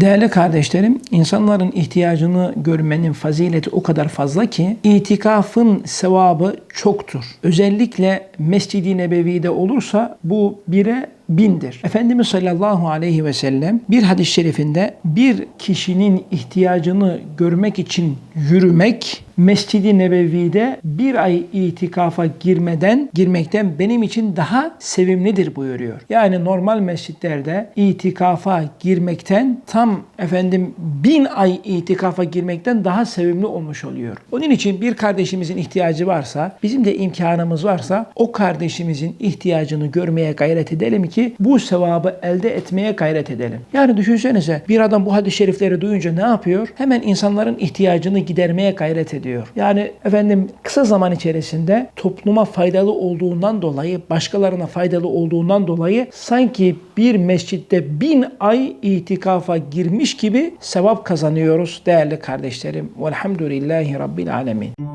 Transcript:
Değerli kardeşlerim, insanların ihtiyacını görmenin fazileti o kadar fazla ki itikafın sevabı çoktur. Özellikle Mescid-i Nebevi'de olursa bu bire bindir. Efendimiz sallallahu aleyhi ve sellem bir hadis-i şerifinde bir kişinin ihtiyacını görmek için yürümek Mescid-i Nebevi'de bir ay itikafa girmeden girmekten benim için daha sevimlidir buyuruyor. Yani normal mescitlerde itikafa girmekten tam efendim bin ay itikafa girmekten daha sevimli olmuş oluyor. Onun için bir kardeşimizin ihtiyacı varsa, bizim de imkanımız varsa o kardeşimizin ihtiyacını görmeye gayret edelim ki bu sevabı elde etmeye gayret edelim. Yani düşünsenize bir adam bu hadis-i şerifleri duyunca ne yapıyor? Hemen insanların ihtiyacını gidermeye gayret ediyor. Yani efendim kısa zaman içerisinde topluma faydalı olduğundan dolayı, başkalarına faydalı olduğundan dolayı sanki bir mescitte bin ay itikafa girmiş gibi sevap kazanıyoruz değerli kardeşlerim. Velhamdülillahi Rabbil Alemin.